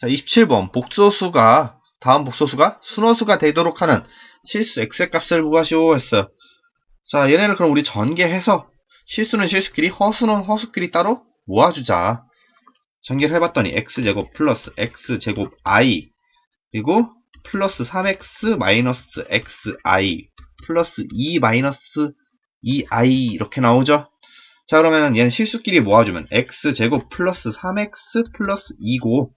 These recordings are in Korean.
자, 27번 복소수가 다음 복소수가 순호수가 되도록 하는 실수 x의 값을 구하시오 했어요. 자, 얘네를 그럼 우리 전개해서 실수는 실수끼리 허수는 허수끼리 따로 모아주자. 전개를 해봤더니 x제곱 플러스 x제곱 i 그리고 플러스 3x 마이너스 xi 플러스 2 마이너스 2i 이렇게 나오죠. 자 그러면 얘는 실수끼리 모아주면 x제곱 플러스 3x 플러스 2고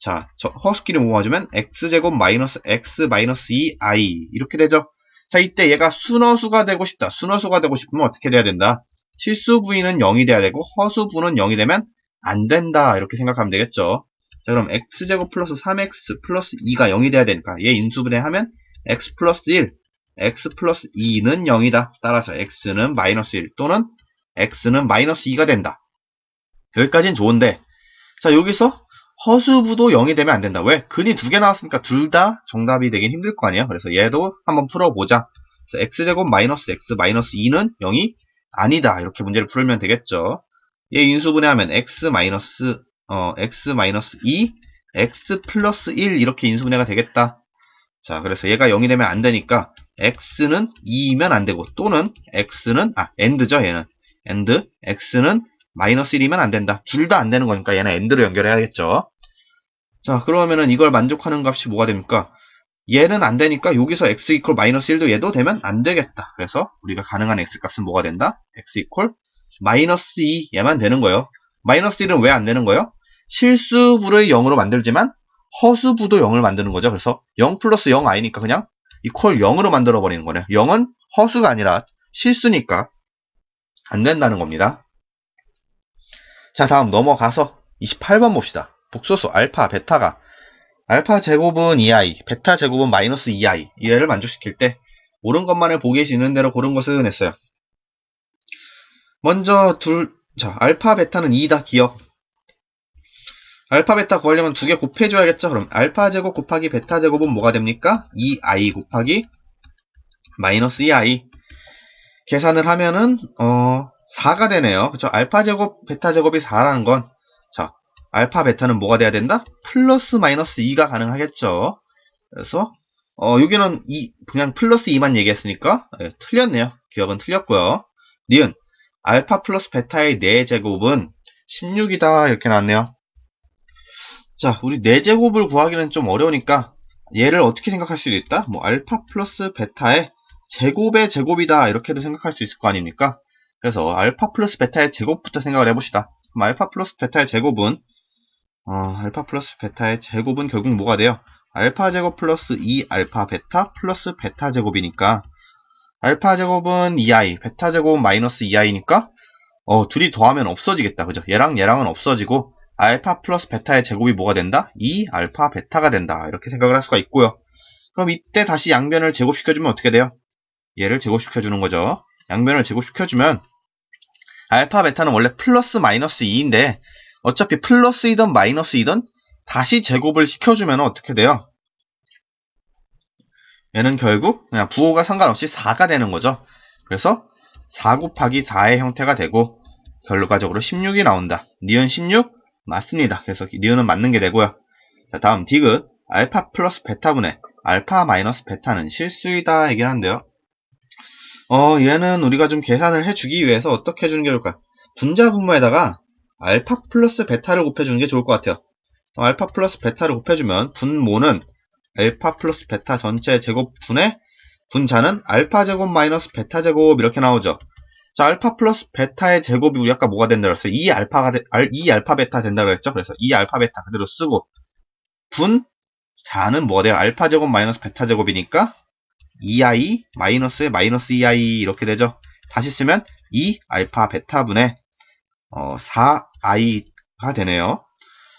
자저 허수끼리 모아주면 x제곱 마이너스 x 마이너스 2i 이렇게 되죠. 자 이때 얘가 순어수가 되고 싶다. 순어수가 되고 싶으면 어떻게 돼야 된다. 실수 부위는 0이 돼야 되고 허수 부는 0이 되면 안 된다. 이렇게 생각하면 되겠죠. 자, 그럼 x제곱 플러스 3x 플러스 2가 0이 돼야 되니까 얘 인수분해 하면 x 플러스 1, x 플러스 2는 0이다. 따라서 x는 마이너스 1 또는 x는 마이너스 2가 된다. 여기까지는 좋은데 자 여기서 허수부도 0이 되면 안 된다. 왜? 근이 두 개 나왔으니까 둘 다 정답이 되긴 힘들 거 아니에요. 그래서 얘도 한번 풀어보자. 그래서 x제곱 마이너스 x 마이너스 2는 0이 아니다. 이렇게 문제를 풀면 되겠죠. 얘 인수분해하면 x 마이너스 어 x 마이너스 2, x 플러스 1 이렇게 인수분해가 되겠다. 자, 그래서 얘가 0이 되면 안 되니까 x는 2이면 안 되고 또는 x는 아 end죠 얘는 end x는 마이너스 1이면 안 된다. 둘 다 안 되는 거니까 얘는 end로 연결해야겠죠. 자, 그러면은 이걸 만족하는 값이 뭐가 됩니까? 얘는 안 되니까 여기서 x 이퀄 마이너스 1도 얘도 되면 안 되겠다. 그래서 우리가 가능한 x 값은 뭐가 된다? x 이퀄 마이너스 2 얘만 되는 거예요. 마이너스 1은 왜 안 되는 거예요? 실수부를 0으로 만들지만 허수부도 0을 만드는 거죠. 그래서 0 플러스 0 i니까 그냥 이퀄 0으로 만들어 버리는 거네요. 0은 허수가 아니라 실수니까 안 된다는 겁니다. 자, 다음 넘어가서 28번 봅시다. 복소수 알파, 베타가 알파 제곱은 2i, 베타 제곱은 마이너스 2i 이래를 만족시킬 때 옳은 것만을 보기 있는 대로 고른 것은 했어요. 먼저 둘, 자, 알파, 베타는 2다 기억. 알파, 베타 구하려면 두 개 곱해줘야겠죠? 그럼 알파 제곱 곱하기 베타 제곱은 뭐가 됩니까? 2i 곱하기 마이너스 2i. 계산을 하면은, 어, 4가 되네요. 그쵸? 알파 제곱, 베타 제곱이 4라는 건, 자, 알파, 베타는 뭐가 돼야 된다? 플러스 마이너스 2가 가능하겠죠? 그래서, 어, 여기는 이, 그냥 플러스 2만 얘기했으니까, 예, 틀렸네요. 기억은 틀렸고요. 니은, 알파 플러스 베타의 4제곱은 16이다. 이렇게 나왔네요. 자, 우리 4제곱을 구하기는 좀 어려우니까, 얘를 어떻게 생각할 수도 있다? 뭐, 알파 플러스 베타의 제곱의 제곱이다. 이렇게도 생각할 수 있을 거 아닙니까? 그래서 알파 플러스 베타의 제곱부터 생각을 해봅시다. 그럼 알파 플러스 베타의 제곱은 어, 알파 플러스 베타의 제곱은 결국 뭐가 돼요? 알파 제곱 플러스 2 알파 베타 플러스 베타 제곱이니까 알파 제곱은 2i, 베타 제곱은 마이너스 2i니까 어, 둘이 더하면 없어지겠다. 그죠? 얘랑 얘랑은 없어지고 알파 플러스 베타의 제곱이 뭐가 된다? 2 알파 베타가 된다. 이렇게 생각을 할 수가 있고요. 그럼 이때 다시 양변을 제곱시켜주면 어떻게 돼요? 얘를 제곱시켜주는 거죠. 양변을 제곱시켜주면 알파 베타는 원래 플러스 마이너스 2인데 어차피 플러스이든 마이너스이든 다시 제곱을 시켜주면 어떻게 돼요? 얘는 결국 그냥 부호가 상관없이 4가 되는 거죠. 그래서 4 곱하기 4의 형태가 되고 결과적으로 16이 나온다. 니은 16 맞습니다. 그래서 니은은 맞는 게 되고요. 자, 다음 디귿 알파 플러스 베타분의 알파 마이너스 베타는 실수이다 얘기를 한대요. 어, 얘는 우리가 좀 계산을 해주기 위해서 어떻게 해주는 게 좋을까요? 분자 분모에다가 알파 플러스 베타를 곱해주는 게 좋을 것 같아요. 어, 알파 플러스 베타를 곱해주면 분모는 알파 플러스 베타 전체 제곱분의 분자는 알파 제곱 마이너스 베타 제곱 이렇게 나오죠. 자, 알파 플러스 베타의 제곱이 우리 아까 뭐가 된다 그랬어요? 2 알파가 되, 2 알파 베타 된다 그랬죠? 그래서 2 알파 베타 그대로 쓰고 분 자는 뭐가 돼요? 알파 제곱 마이너스 베타 제곱이니까 2i 마이너스에 마이너스 2i 이렇게 되죠. 다시 쓰면 2 알파 베타분의 어, 4i가 되네요.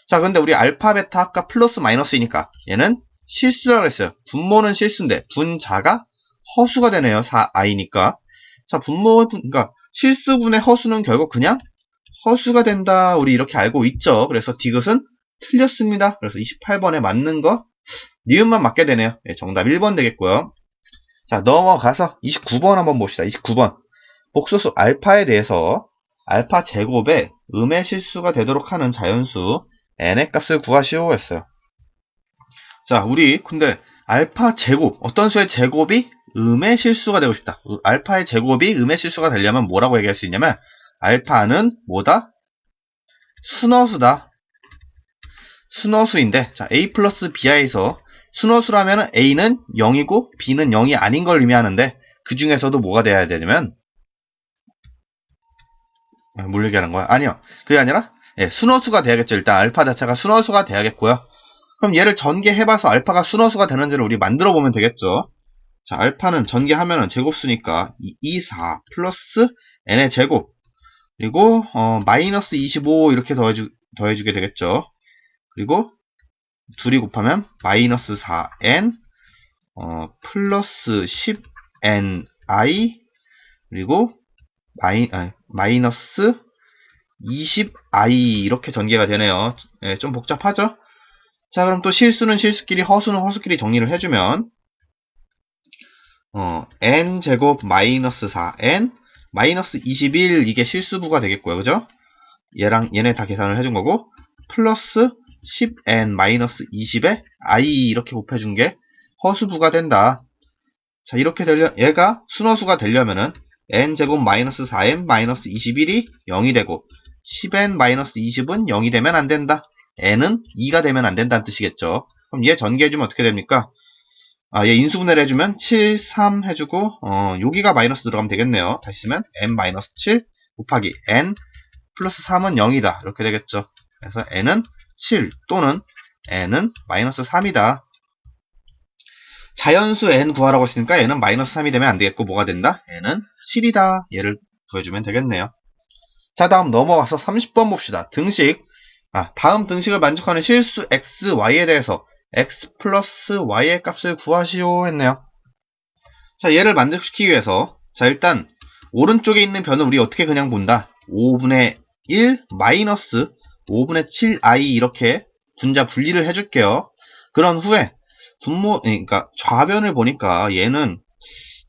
자, 근데 우리 알파 베타 아까 플러스 마이너스이니까 얘는 실수라고 했어요. 분모는 실수인데 분자가 허수가 되네요. 4i니까. 자, 분모 그러니까 실수분의 허수는 결국 그냥 허수가 된다. 우리 이렇게 알고 있죠. 그래서 디귿은 틀렸습니다. 그래서 28번에 맞는 거 니은만 맞게 되네요. 네, 정답 1번 되겠고요. 자, 넘어가서 29번 한번 봅시다. 29번. 복소수 알파에 대해서 알파 제곱에 음의 실수가 되도록 하는 자연수 n의 값을 구하시오 했어요. 자, 우리 근데 알파 제곱 어떤 수의 제곱이 음의 실수가 되고 싶다. 으- 알파의 제곱이 음의 실수가 되려면 뭐라고 얘기할 수 있냐면 알파는 뭐다? 순어수다. 순어수인데 자 a 플러스 b하에서 순어수라면 a는 0이고 b는 0이 아닌 걸 의미하는데 그 중에서도 뭐가 돼야 되냐면 아, 뭘 얘기하는 거야? 아니요. 그게 아니라 예, 순어수가 돼야겠죠. 일단 알파 자체가 순어수가 돼야겠고요. 그럼 얘를 전개해봐서 알파가 순어수가 되는지를 우리 만들어 보면 되겠죠. 자, 알파는 전개하면 은 제곱수니까 2, 4 플러스 n의 제곱 그리고 어, 마이너스 25 이렇게 더해주, 더해주게 되겠죠. 그리고 둘이 곱하면 마이너스 4n 어, 플러스 10ni 그리고 마이, 아, 마이너스 20i 이렇게 전개가 되네요. 예, 좀 복잡하죠? 자, 그럼 또 실수는 실수끼리, 허수는 허수끼리 정리를 해주면, 어, n 제곱 마이너스 4n 마이너스 21 이게 실수부가 되겠고요. 그죠? 얘랑 얘네 다 계산을 해준 거고, 플러스 10n 마이너스 20에 i 이렇게 곱해준 게 허수부가 된다. 자, 이렇게 되려, 얘가 순허수가 되려면은 n 제곱 마이너스 4n 마이너스 21이 0이 되고, 10n 마이너스 20은 0이 되면 안 된다. n은 2가 되면 안 된다는 뜻이겠죠. 그럼 얘 전개해주면 어떻게 됩니까? 아, 얘 인수분해를 해주면 7, 3 해주고, 어, 여기가 마이너스 들어가면 되겠네요. 다시 쓰면 n 마이너스 7 곱하기 n 플러스 3은 0이다. 이렇게 되겠죠. 그래서 n은 7 또는 n은 마이너스 3이다. 자연수 n 구하라고 했으니까 얘는 마이너스 3이 되면 안 되겠고 뭐가 된다? n은 7이다. 얘를 구해주면 되겠네요. 자, 다음 넘어가서 30번 봅시다. 등식. 아, 다음 등식을 만족하는 실수 x, y에 대해서 x 플러스 y의 값을 구하시오 했네요. 자, 얘를 만족시키기 위해서 자, 일단 오른쪽에 있는 변은 우리 어떻게 그냥 본다. 5분의 1 마이너스 5분의 7i 이렇게 분자 분리를 해줄게요. 그런 후에 분모, 그러니까 좌변을 보니까 얘는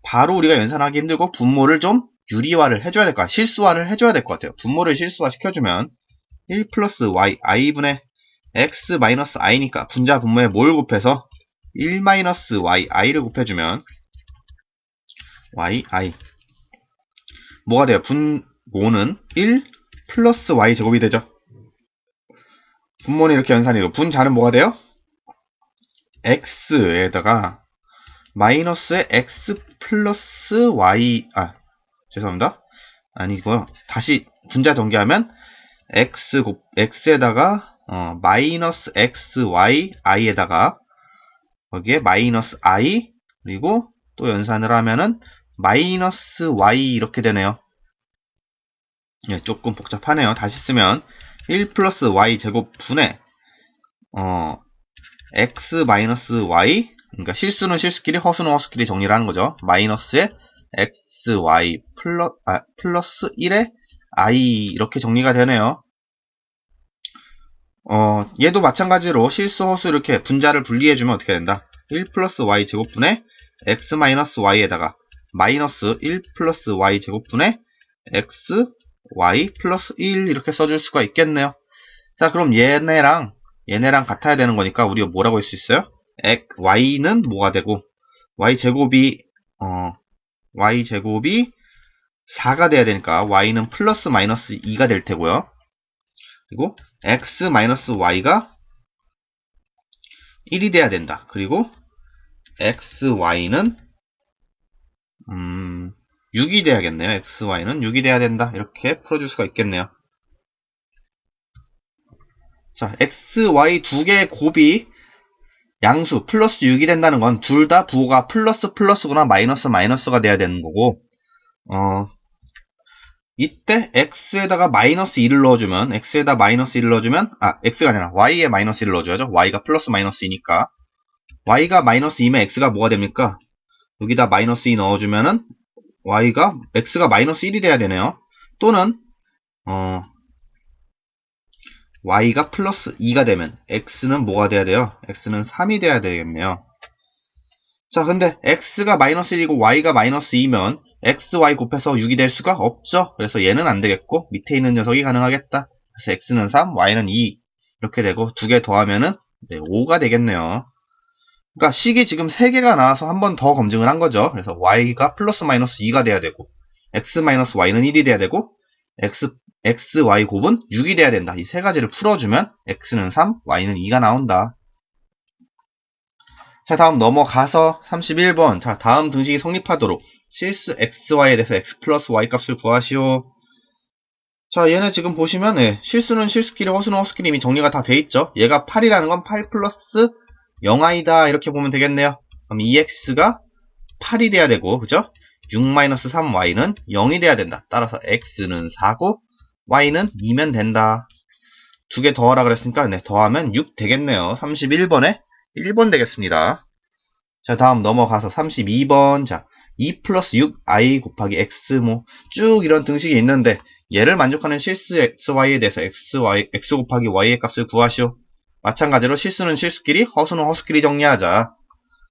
바로 우리가 연산하기 힘들고 분모를 좀 유리화를 해줘야 될 것 같아요. 실수화를 해줘야 될 것 같아요. 분모를 실수화 시켜주면 1 플러스 y, i분의 x 마이너스 i니까 분자 분모에 뭘 곱해서 1 마이너스 y, i를 곱해주면 y, i 뭐가 돼요? 분모는 1 플러스 y 제곱이 되죠. 분모는 이렇게 연산이 되고 분자는 뭐가 돼요? x에다가 마이너스의 x 플러스 y 아 죄송합니다. 아니고요. 다시 분자 전개하면 x 곱 x에다가 어, 마이너스 x y i에다가 거기에 마이너스 i 그리고 또 연산을 하면은 마이너스 y 이렇게 되네요. 예, 조금 복잡하네요. 다시 쓰면 1 플러스 y 제곱 분의 어, x 마이너스 y 그러니까 실수는 실수끼리 허수는 허수끼리 정리를 하는 거죠. 마이너스의 x, y 플러, 아, 플러스 1의 i 이렇게 정리가 되네요. 어, 얘도 마찬가지로 실수, 허수 이렇게 분자를 분리해주면 어떻게 된다? 1 플러스 y 제곱분의 x 마이너스 y에다가 마이너스 1 플러스 y 제곱분의 x, y 플러스 1 이렇게 써줄 수가 있겠네요. 자, 그럼 얘네랑 얘네랑 같아야 되는 거니까 우리가 뭐라고 할 수 있어요? x, y는 뭐가 되고 y 제곱이 어, y 제곱이 4가 돼야 되니까 y는 플러스 마이너스 2가 될 테고요. 그리고 x 마이너스 y가 1이 돼야 된다. 그리고 x, y는 음, 6이 돼야겠네요. x, y는 6이 돼야 된다. 이렇게 풀어줄 수가 있겠네요. 자, x, y 두 개의 곱이 양수 플러스 6이 된다는 건 둘 다 부호가 플러스 플러스거나 마이너스 마이너스가 돼야 되는 거고 어 이때 x에다가 마이너스 2를 넣어주면 x에다 마이너스 1을 넣어주면 아 x가 아니라 y에 마이너스 1을 넣어줘야죠 y가 플러스 마이너스 2니까 y가 마이너스 2면 x가 뭐가 됩니까 여기다 마이너스 2 넣어주면은 y가 x가 마이너스 1이 돼야 되네요 또는 어 y가 플러스 2가 되면 x는 뭐가 돼야 돼요? x는 3이 돼야 되겠네요. 자, 근데 x가 마이너스 1이고 y가 마이너스 2면 x, y 곱해서 6이 될 수가 없죠. 그래서 얘는 안 되겠고 밑에 있는 녀석이 가능하겠다. 그래서 x는 3, y는 2 이렇게 되고 두 개 더하면은 네, 5가 되겠네요. 그러니까 식이 지금 3개가 나와서 한 번 더 검증을 한 거죠. 그래서 y가 플러스 마이너스 2가 돼야 되고 x 마이너스 y는 1이 돼야 되고 x, x, y 곱은 6이 돼야 된다. 이 세 가지를 풀어주면 x는 3, y는 2가 나온다. 자, 다음 넘어가서 31번. 자, 다음 등식이 성립하도록 실수 xy에 대해서 x 플러스 y 값을 구하시오. 자, 얘네 지금 보시면 예, 실수는 실수끼리, 허수는 허수끼리 이미 정리가 다 돼 있죠. 얘가 8이라는 건 8 플러스 0i다 이렇게 보면 되겠네요. 그럼 2x가 8이 돼야 되고, 그죠? 6-3y는 0이 돼야 된다. 따라서 x는 4고 y는 2면 된다. 두 개 더하라 그랬으니까 네, 더하면 6 되겠네요. 31번에 1번 되겠습니다. 자, 다음 넘어가서 32번. 자, 2 플러스 6i 곱하기 x 뭐 쭉 이런 등식이 있는데 얘를 만족하는 실수 xy에 대해서 x, y, x 곱하기 y의 값을 구하시오. 마찬가지로 실수는 실수끼리, 허수는 허수끼리 정리하자.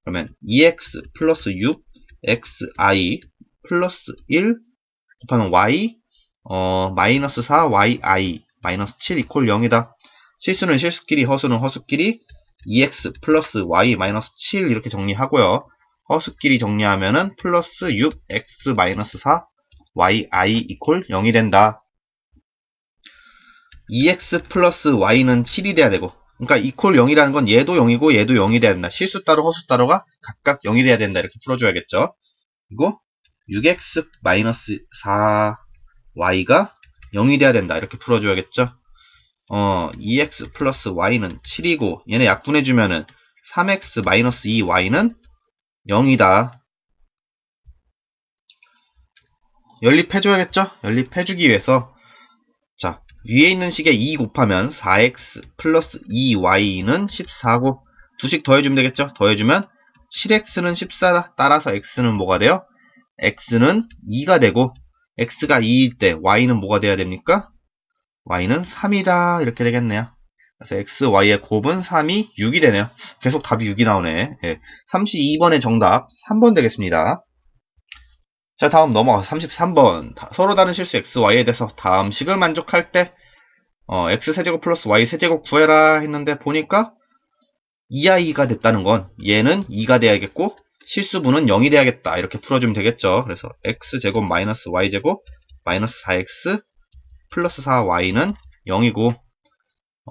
그러면 2x 플러스 6 xi 플러스 1 곱하면 y 어, 마이너스 4 yi 마이너스 7 이퀄 0이다. 실수는 실수끼리, 허수는 허수끼리 2x 플러스 y 마이너스 7 이렇게 정리하고요. 허수끼리 정리하면은 플러스 6x 마이너스 4 yi 이퀄 0이 된다. 2x 플러스 y는 7이 돼야 되고 그러니까 이퀄 0이라는 건 얘도 0이고 얘도 0이 돼야 된다. 실수 따로 허수 따로가 각각 0이 돼야 된다. 이렇게 풀어줘야겠죠. 그리고 6x 마이너스 4y가 0이 돼야 된다. 이렇게 풀어줘야겠죠. 어, 2x 플러스 y는 7이고 얘네 약분해주면은 3x 마이너스 2y는 0이다. 연립해줘야겠죠? 연립해주기 위해서 자 위에 있는 식에 2 곱하면 4x 플러스 2y는 14고 두식 더해주면 되겠죠? 더해주면 7x는 14다. 따라서 x는 뭐가 돼요? x는 2가 되고 x가 2일 때 y는 뭐가 돼야 됩니까? y는 3이다. 이렇게 되겠네요. 그래서 x, y의 곱은 3이 6이 되네요. 계속 답이 6이 나오네. 예. 32번의 정답 3번 되겠습니다. 자, 다음 넘어가서 33번. 서로 다른 실수 x, y에 대해서 다음 식을 만족할 때 어, x 세제곱 플러스 y 세제곱 구해라 했는데 보니까 2i가 됐다는 건 얘는 2가 돼야겠고 실수분은 0이 돼야겠다. 이렇게 풀어주면 되겠죠. 그래서 x제곱 마이너스 y제곱 마이너스 4x 플러스 4y는 0이고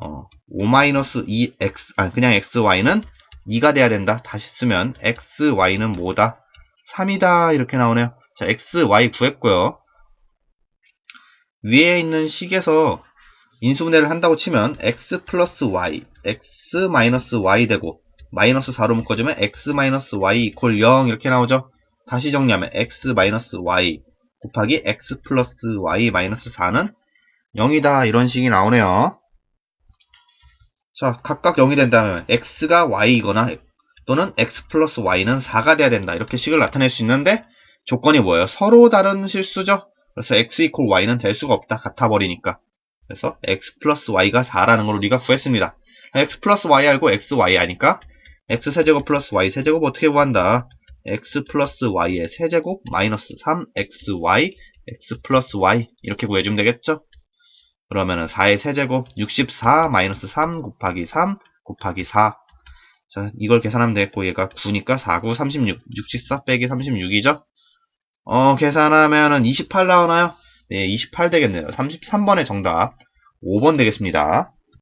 어, 5-2x, 아, 그냥 xy는 2가 돼야 된다. 다시 쓰면 xy는 뭐다? 3이다. 이렇게 나오네요. 자, xy 구했고요. 위에 있는 식에서 인수분해를 한다고 치면 x 플러스 y, x 마이너스 y 되고 마이너스 4로 묶어주면 x 마이너스 y 이퀄 0 이렇게 나오죠. 다시 정리하면 x 마이너스 y 곱하기 x 플러스 y 마이너스 4는 0이다. 이런 식이 나오네요. 자, 각각 0이 된다면 x가 y이거나 또는 x 플러스 y는 4가 돼야 된다. 이렇게 식을 나타낼 수 있는데 조건이 뭐예요? 서로 다른 실수죠? 그래서 x 이퀄 y는 될 수가 없다. 같아버리니까. 그래서 x 플러스 y가 4라는 걸 우리가 구했습니다. x 플러스 y 알고 x, y 아니까 x 세제곱 플러스 y 세제곱 어떻게 구한다? x 플러스 y의 세제곱 마이너스 3xy x 플러스 y 이렇게 구해주면 되겠죠? 그러면은 4의 세제곱 64 마이너스 3 곱하기 3 곱하기 4 자, 이걸 계산하면 되겠고 얘가 9니까 4, 9, 36 64 빼기 36이죠? 어, 계산하면은 28 나오나요? 네, 28 되겠네요. 33번의 정답 5번 되겠습니다.